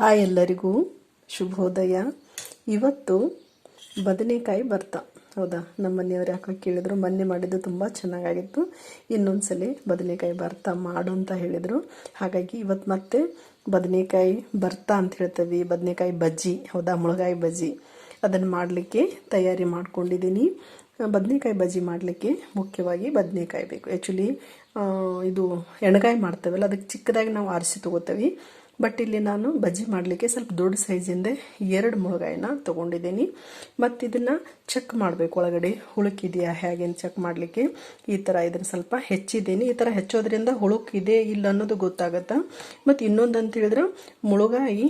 Hi ಎಲ್ಲರಿಗೂ. ಶುಭೋದಯ. ಇವತ್ತು ಬದನೆಕಾಯಿ ಭರ್ತ. ಹೌದಾ? ನಮ್ಮ ಮನೆಯವ್ರು ಯಾಕೋ ಕೇಳಿದ್ರು. ಮೊನ್ನೆ ಮಾಡಿದ್ದು ತುಂಬ ಚೆನ್ನಾಗಾಗಿತ್ತು. ಇನ್ನೊಂದ್ಸಲಿ ಬದನೆಕಾಯಿ ಭರ್ತ ಮಾಡು ಅಂತ ಹೇಳಿದರು. ಹಾಗಾಗಿ ಇವತ್ತು ಮತ್ತೆ ಬದನೆಕಾಯಿ ಭರ್ತ ಅಂತ ಹೇಳ್ತೀವಿ. ಬದನೆಕಾಯಿ ಬಜ್ಜಿ. ಹೌದಾ? ಮುಳಗಾಯಿ ಬಜ್ಜಿ. ಅದನ್ನು ಮಾಡಲಿಕ್ಕೆ ತಯಾರಿ ಮಾಡ್ಕೊಂಡಿದ್ದೀನಿ. ಬದನೆಕಾಯಿ ಬಜ್ಜಿ ಮಾಡಲಿಕ್ಕೆ ಮುಖ್ಯವಾಗಿ ಬದನೆಕಾಯಿ ಬೇಕು. ಆ್ಯಕ್ಚುಲಿ ಇದು ಎಣ್ಗಾಯಿ ಮಾಡ್ತೇವಲ್ಲ, ಅದಕ್ಕೆ ಚಿಕ್ಕದಾಗಿ ನಾವು ಆರಿಸಿ ತೊಗೋತೀವಿ. ಬಟ್ ಇಲ್ಲಿ ನಾನು ಬಜ್ಜಿ ಮಾಡಲಿಕ್ಕೆ ಸ್ವಲ್ಪ ದೊಡ್ಡ ಸೈಜಿಂದ ಎರಡು ಮುಳಗಾಯಿನ ತೊಗೊಂಡಿದ್ದೀನಿ. ಮತ್ತು ಇದನ್ನು ಚೆಕ್ ಮಾಡಬೇಕು ಒಳಗಡೆ. ಹುಳುಕಿದೆಯಾ ಹೇಗೆ ಅಂತ ಚೆಕ್ ಮಾಡಲಿಕ್ಕೆ. ಈ ಥರ ಇದನ್ನು ಸ್ವಲ್ಪ ಹೆಚ್ಚಿದ್ದೀನಿ. ಈ ಥರ ಹೆಚ್ಚೋದ್ರಿಂದ ಹುಳುಕಿದೆ ಇಲ್ಲ ಅನ್ನೋದು ಗೊತ್ತಾಗುತ್ತೆ? ಮತ್ತು ಇನ್ನೊಂದು ಅಂತ ಹೇಳಿದ್ರೆ ಮುಳುಗಾಯಿ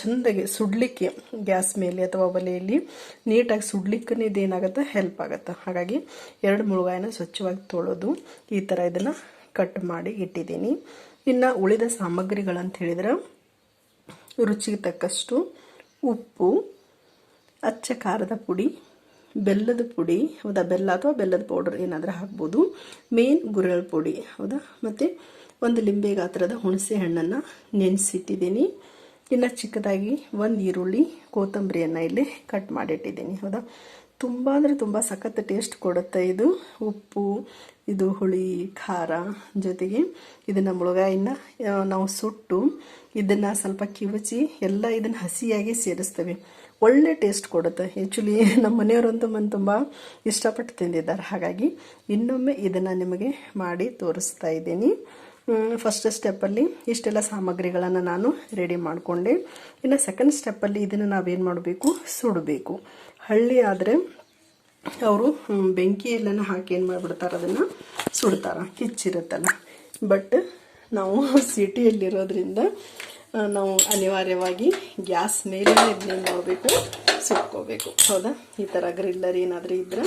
ಚೆಂದಾಗಿ ಸುಡಲಿಕ್ಕೆ ಗ್ಯಾಸ್ ಮೇಲೆ ಅಥವಾ ಒಲೆಯಲ್ಲಿ ನೀಟಾಗಿ ಸುಡ್ಲಿಕ್ಕೆ ಇದೇನಾಗುತ್ತೆ ಹೆಲ್ಪ್ ಆಗುತ್ತೆ? ಹಾಗಾಗಿ ಎರಡು ಮುಳುಗಾಯಿನ ಸ್ವಚ್ಛವಾಗಿ ತೊಳೆದು ಈ ಥರ ಇದನ್ನು ಕಟ್ ಮಾಡಿ ಇಟ್ಟಿದ್ದೀನಿ. ಇನ್ನು ಉಳಿದ ಸಾಮಗ್ರಿಗಳಂತ ಹೇಳಿದ್ರೆ ರುಚಿಗೆ ತಕ್ಕಷ್ಟು ಉಪ್ಪು, ಅಚ್ಚ ಖಾರದ ಪುಡಿ, ಬೆಲ್ಲದ ಪುಡಿ, ಹೌದಾ, ಬೆಲ್ಲ ಅಥವಾ ಬೆಲ್ಲದ ಪೌಡರ್ ಏನಾದರೂ ಹಾಕ್ಬೋದು. ಮೇನ್ ಗುರೆಳ್ ಪುಡಿ, ಹೌದಾ, ಮತ್ತು ಒಂದು ಲಿಂಬೆ ಗಾತ್ರದ ಹುಣಸೆ ಹಣ್ಣನ್ನು ನೆನೆಸಿಟ್ಟಿದ್ದೀನಿ. ಇನ್ನು ಚಿಕ್ಕದಾಗಿ ಒಂದು ಈರುಳ್ಳಿ, ಕೊತ್ತಂಬರಿಯನ್ನು ಇಲ್ಲಿ ಕಟ್ ಮಾಡಿಟ್ಟಿದ್ದೀನಿ, ಹೌದಾ. ತುಂಬ ಅಂದರೆ ತುಂಬ ಸಖತ್ ಟೇಸ್ಟ್ ಕೊಡುತ್ತೆ ಇದು. ಉಪ್ಪು, ಇದು ಹುಳಿ, ಖಾರ ಜೊತೆಗೆ ಇದನ್ನು ಮುಳುಗಾಯಿನ ನಾವು ಸುಟ್ಟು ಇದನ್ನು ಸ್ವಲ್ಪ ಕಿವಚಿ ಎಲ್ಲ ಇದನ್ನು ಹಸಿಯಾಗಿ ಸೇರಿಸ್ತೇವೆ. ಒಳ್ಳೆ ಟೇಸ್ಟ್ ಕೊಡುತ್ತೆ. ಆ್ಯಕ್ಚುಲಿ ನಮ್ಮ ಮನೆಯವರಂತೂ ಮನೆ ತುಂಬ ಇಷ್ಟಪಟ್ಟು ತಿಂದಿದ್ದಾರೆ. ಹಾಗಾಗಿ ಇನ್ನೊಮ್ಮೆ ಇದನ್ನು ನಿಮಗೆ ಮಾಡಿ ತೋರಿಸ್ತಾ ಇದ್ದೀನಿ. ಫಸ್ಟ್ ಸ್ಟೆಪ್ಪಲ್ಲಿ ಇಷ್ಟೆಲ್ಲ ಸಾಮಗ್ರಿಗಳನ್ನು ನಾನು ರೆಡಿ ಮಾಡಿಕೊಂಡೆ. ಇನ್ನು ಸೆಕೆಂಡ್ ಸ್ಟೆಪ್ಪಲ್ಲಿ ಇದನ್ನು ನಾವೇನು ಮಾಡಬೇಕು? ಸುಡಬೇಕು. ಹಳ್ಳಿ ಆದರೆ ಅವರು ಬೆಂಕಿ ಎಲ್ಲನ ಹಾಕಿ ಏನು ಮಾಡಿಬಿಡ್ತಾರೆ ಅದನ್ನು ಸುಡ್ತಾರೆ. ಕಿಚ್ಚಿರುತ್ತಲ್ಲ. ಬಟ್ ನಾವು ಸಿಟಿಯಲ್ಲಿರೋದ್ರಿಂದ ನಾವು ಅನಿವಾರ್ಯವಾಗಿ ಗ್ಯಾಸ್ ಮೇಲೆ ಇದನ್ನೇನು ಮಾಡಬೇಕು? ಸುಟ್ಕೋಬೇಕು. ಹೌದಾ? ಈ ಥರ ಗ್ರಿಲ್ಲರ್ ಏನಾದರೂ ಇದ್ದರೆ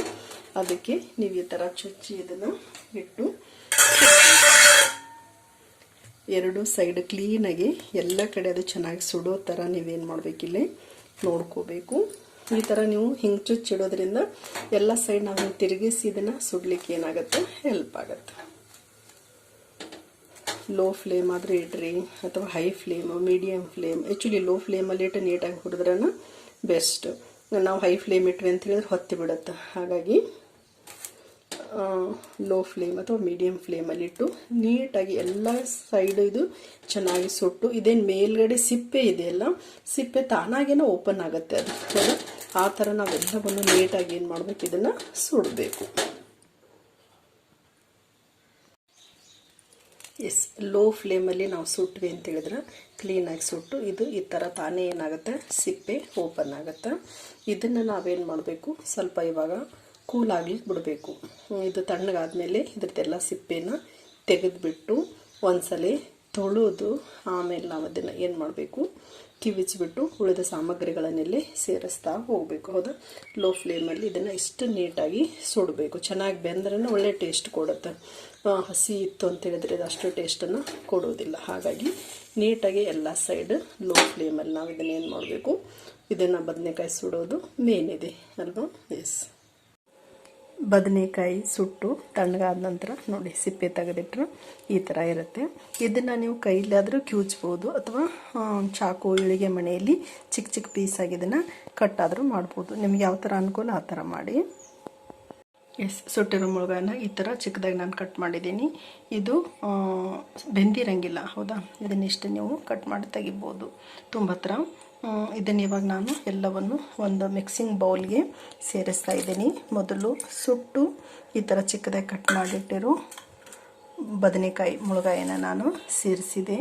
ಅದಕ್ಕೆ ನೀವು ಈ ಥರ ಚುಚ್ಚಿ ಇದನ್ನು ಇಟ್ಟು ಎರಡು ಸೈಡ್ ಕ್ಲೀನಾಗಿ ಎಲ್ಲ ಕಡೆ ಅದು ಚೆನ್ನಾಗಿ ಸುಡೋ ಥರ ನೀವೇನು ಮಾಡಬೇಕಿಲ್ಲಿ ನೋಡ್ಕೋಬೇಕು. ಈ ಥರ ನೀವು ಹಿಂಗೆ ಚುಚ್ಚಿಡೋದ್ರಿಂದ ಎಲ್ಲ ಸೈಡ್ ನಾವು ತಿರುಗಿಸಿ ಇದನ್ನು ಸುಡ್ಲಿಕ್ಕೆ ಏನಾಗುತ್ತೆ? ಹೆಲ್ಪ್ ಆಗುತ್ತೆ. ಲೋ ಫ್ಲೇಮ್ ಆದರೆ ಇಡ್ರಿ, ಅಥವಾ high flame medium flame actually low ಫ್ಲೇಮಲ್ಲಿ ಇಟ್ಟು ನೀಟಾಗಿ ಹುರಿದ್ರನ ಬೆಸ್ಟ್ ನಾವು ಹೈ ಫ್ಲೇಮ್ ಇಟ್ವಿ ಅಂತ ಹೇಳಿದ್ರೆ ಹೊತ್ತಿ ಬಿಡುತ್ತೆ. ಹಾಗಾಗಿ ಲೋ ಫ್ಲೇಮ್ ಅಥವಾ ಮೀಡಿಯಮ್ ಫ್ಲೇಮಲ್ಲಿಟ್ಟು ನೀಟಾಗಿ ಎಲ್ಲ ಸೈಡು ಇದು ಚೆನ್ನಾಗಿ ಸುಟ್ಟು, ಇದೇನು ಮೇಲ್ಗಡೆ ಸಿಪ್ಪೆ ಇದೆಯಲ್ಲ ಸಿಪ್ಪೆ ತಾನಾಗೇನೋ ಓಪನ್ ಆಗುತ್ತೆ ಅದು. ಆ ಥರ ನಾವೆಲ್ಲವನ್ನು ನೀಟಾಗಿ ಏನು ಮಾಡಬೇಕು? ಇದನ್ನು ಸುಡಬೇಕು. ಎಸ್ ಲೋ ಫ್ಲೇಮಲ್ಲಿ ನಾವು ಸುಟ್ವಿ ಅಂತ ಹೇಳಿದ್ರೆ ಕ್ಲೀನಾಗಿ ಸುಟ್ಟು, ಇದು ಈ ಥರ ತಾನೇ ಏನಾಗುತ್ತೆ? ಸಿಪ್ಪೆ ಓಪನ್ ಆಗುತ್ತೆ. ಇದನ್ನು ನಾವೇನು ಮಾಡಬೇಕು? ಸ್ವಲ್ಪ ಇವಾಗ ಕೂಲ್ ಆಗ್ಲಿಕ್ಕೆ ಬಿಡಬೇಕು ಇದು ತಣ್ಣಗಾದಮೇಲೆ ಇದ್ರದ್ದೆಲ್ಲ ಸಿಪ್ಪೆನ ತೆಗೆದುಬಿಟ್ಟು ಒಂದ್ಸಲಿ ತೊಳೆದು ಆಮೇಲೆ ನಾವು ಅದನ್ನು ಏನು ಮಾಡಬೇಕು? ಕಿವಿಚ್ಬಿಟ್ಟು ಉಳಿದ ಸಾಮಗ್ರಿಗಳನ್ನೆಲ್ಲೇ ಸೇರಿಸ್ತಾ ಹೋಗಬೇಕು. ಹೌದಾ? ಲೋ ಫ್ಲೇಮಲ್ಲಿ ಇದನ್ನು ಇಷ್ಟು ನೀಟಾಗಿ ಸುಡಬೇಕು. ಚೆನ್ನಾಗಿ ಬೆಂದ್ರೇ ಒಳ್ಳೆ ಟೇಸ್ಟ್ ಕೊಡುತ್ತೆ. ಹಸಿ ಇತ್ತು ಅಂತ ಹೇಳಿದ್ರೆ ಇದು ಅಷ್ಟು ಟೇಸ್ಟನ್ನು ಕೊಡೋದಿಲ್ಲ ಹಾಗಾಗಿ ನೀಟಾಗಿ ಎಲ್ಲ ಸೈಡ್ ಲೋ ಫ್ಲೇಮಲ್ಲಿ ನಾವು ಇದನ್ನು ಏನು ಮಾಡಬೇಕು? ಇದನ್ನು ಬದನೆಕಾಯಿ ಸುಡೋದು ಮೇನ್ ಇದೆ. ಅಲ್ವಾ? ಎಸ್ ಬದನೆಕಾಯಿ ಸುಟ್ಟು ತಣ್ಣಗಾದ ನಂತರ ನೋಡಿ ಸಿಪ್ಪೆ ತೆಗೆದಿಟ್ರು. ಈ ಥರ ಇರುತ್ತೆ. ಇದನ್ನು ನೀವು ಕೈಲಾದರೂ ಕ್ಯೂಚ್ಬೋದು ಅಥವಾ ಚಾಕು, ಇಳಿಗೆ ಮನೆಯಲ್ಲಿ ಚಿಕ್ಕ ಚಿಕ್ಕ ಪೀಸಾಗಿ ಇದನ್ನು ಕಟ್ಟಾದರೂ ಮಾಡ್ಬೋದು. ನಿಮ್ಗೆ ಯಾವ ಥರ ಅನುಕೂಲ ಆ ಥರ ಮಾಡಿ. ಎಸ್, ಸುಟ್ಟಿರೋ ಮುಳುಗಾಯನ್ನ ಈ ಥರ ಚಿಕ್ಕದಾಗಿ ನಾನು ಕಟ್ ಮಾಡಿದ್ದೀನಿ. ಇದು ಬೆಂದಿರಂಗಿಲ್ಲ, ಹೌದಾ? ಇದನ್ನಿಷ್ಟು ನೀವು ಕಟ್ ಮಾಡಿ ತೆಗಿಬೋದು. ತುಂಬ ಹತ್ರ ಇದನ್ನು ಇವಾಗ ನಾನು ಎಲ್ಲವನ್ನು ಒಂದು ಮಿಕ್ಸಿಂಗ್ ಬೌಲ್ಗೆ ಸೇರಿಸ್ತಾ ಇದ್ದೀನಿ. ಮೊದಲು ಸುಟ್ಟು ಈ ಥರ ಚಿಕ್ಕದಾಗಿ ಕಟ್ ಮಾಡಿಟ್ಟಿರೋ ಬದನೆಕಾಯಿ ಮುಳುಗಾಯಿನ ನಾನು ಸೇರಿಸಿದೆ.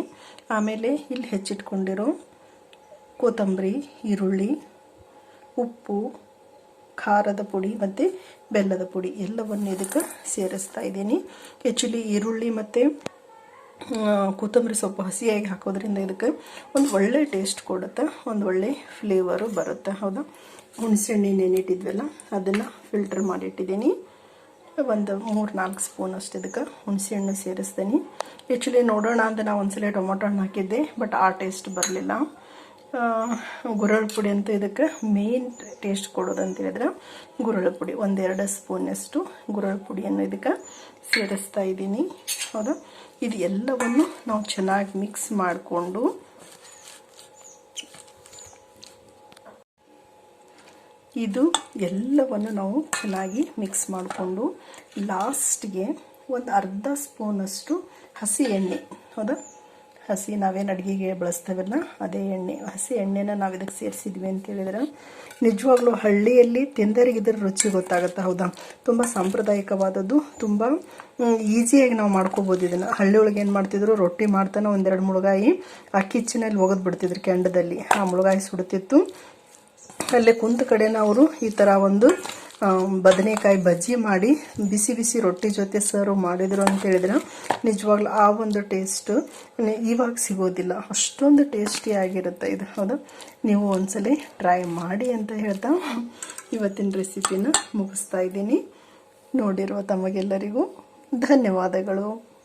ಆಮೇಲೆ ಇಲ್ಲಿ ಹೆಚ್ಚಿಟ್ಕೊಂಡಿರೋ ಕೊತ್ತಂಬರಿ, ಈರುಳ್ಳಿ, ಉಪ್ಪು, ಖಾರದ ಪುಡಿ ಮತ್ತು ಬೆಲ್ಲದ ಪುಡಿ ಎಲ್ಲವನ್ನು ಇದಕ್ಕೆ ಸೇರಿಸ್ತಾ ಇದ್ದೀನಿ. ಆ್ಯಕ್ಚುಲಿ ಈರುಳ್ಳಿ ಮತ್ತು ಕೊತ್ತಂಬರಿ ಸೊಪ್ಪು ಹಸಿಯಾಗಿ ಹಾಕೋದ್ರಿಂದ ಇದಕ್ಕೆ ಒಂದು ಒಳ್ಳೆ ಟೇಸ್ಟ್ ಕೊಡುತ್ತೆ, ಒಂದು ಒಳ್ಳೆ ಫ್ಲೇವರು ಬರುತ್ತೆ, ಹೌದಾ. ಹುಣಸೆಹಣ್ಣು ನೆನಿಟ್ಟಿದ್ವಲ್ಲ ಅದನ್ನು ಫಿಲ್ಟರ್ ಮಾಡಿಟ್ಟಿದ್ದೀನಿ ಒಂದು ಮೂರು ನಾಲ್ಕು ಸ್ಪೂನ್ ಅಷ್ಟು ಇದಕ್ಕೆ ಹುಣಸೆಹಣ್ಣು ಸೇರಿಸ್ತೀನಿ. ಆ್ಯಕ್ಚುಲಿ ನೋಡೋಣ ಅಂತ ನಾವು ಒಂದ್ಸಲ ಟೊಮೊಟೊ ಹಣ್ಣು ಹಾಕಿದ್ದೆ ಬಟ್ ಆ ಟೇಸ್ಟ್ ಬರಲಿಲ್ಲ. ಗುರಳು ಪುಡಿ ಅಂತ ಇದಕ್ಕೆ ಮೇನ್ ಟೇಸ್ಟ್ ಕೊಡೋದು ಅಂತ ಹೇಳಿದ್ರೆ ಗುರಳು ಪುಡಿ. ಒಂದೆರಡು ಸ್ಪೂನಷ್ಟು ಗುರಳು ಪುಡಿಯನ್ನು ಇದಕ್ಕೆ ಸೇರಿಸ್ತಾ ಇದ್ದೀನಿ. ಹೌದಾ? ಇದು ಎಲ್ಲವನ್ನು ನಾವು ಚೆನ್ನಾಗಿ ಮಿಕ್ಸ್ ಮಾಡಿಕೊಂಡು ಇದು ಎಲ್ಲವನ್ನು ನಾವು ಚೆನ್ನಾಗಿ ಮಿಕ್ಸ್ ಮಾಡಿಕೊಂಡು ಲಾಸ್ಟ್ಗೆ ಒಂದು ಅರ್ಧ ಸ್ಪೂನಷ್ಟು ಹಸಿ ಎಣ್ಣೆ. ಹೌದಾ? ಹಸಿ ನಾವೇನು ಅಡುಗೆಗೆ ಬಳಸ್ತೇವಲ್ಲ, ಅದೇ ಎಣ್ಣೆ, ಹಸಿ ಎಣ್ಣೆನ ನಾವು ಇದಕ್ಕೆ ಸೇರಿಸಿದ್ವಿ ಅಂತ ಹೇಳಿದ್ರೆ, ನಿಜವಾಗ್ಲೂ ಹಳ್ಳಿಯಲ್ಲಿ ತಿಂದರಿಗೆ ಇದರ ರುಚಿ ಗೊತ್ತಾಗುತ್ತೆ, ಹೌದಾ? ತುಂಬ ಸಾಂಪ್ರದಾಯಿಕವಾದದ್ದು, ತುಂಬ ಈಸಿಯಾಗಿ ನಾವು ಮಾಡ್ಕೋಬೋದು ಇದನ್ನು. ಹಳ್ಳಿ ಒಳಗೆ ಏನು ಮಾಡ್ತಿದ್ರು, ರೊಟ್ಟಿ ಮಾಡ್ತಾನೆ ಒಂದೆರಡು ಮುಳುಗಾಯಿ ಆ ಕಿಚ್ಚನಲ್ಲಿ ಒಗೆದು ಬಿಡ್ತಿದ್ರು ಕೆಂಡದಲ್ಲಿ. ಆ ಮುಳುಗಾಯಿ ಸುಡುತ್ತಿತ್ತು ಅಲ್ಲೇ ಕುಂತ ಕಡೆನ ಅವರು ಈ ಥರ ಒಂದು ಬದನೆಕಾಯಿ ಬಜ್ಜಿ ಮಾಡಿ ಬಿಸಿ ಬಿಸಿ ರೊಟ್ಟಿ ಜೊತೆ ಸರ್ವ್ ಮಾಡಿದ್ರು ಅಂತ ಹೇಳಿದ್ರೆ ನಿಜವಾಗ್ಲೂ ಆ ಒಂದು ಟೇಸ್ಟು ಇವಾಗ ಸಿಗೋದಿಲ್ಲ. ಅಷ್ಟೊಂದು ಟೇಸ್ಟಿ ಆಗಿರುತ್ತೆ ಇದು. ಹೌದಾ? ನೀವು ಒಂದ್ಸಲಿ ಟ್ರೈ ಮಾಡಿ ಅಂತ ಹೇಳ್ತಾ ಇವತ್ತಿನ ರೆಸಿಪಿನ ಮುಗಿಸ್ತಾ ಇದ್ದೀನಿ. ನೋಡಿರುವ ತಮಗೆಲ್ಲರಿಗೂ ಧನ್ಯವಾದಗಳು.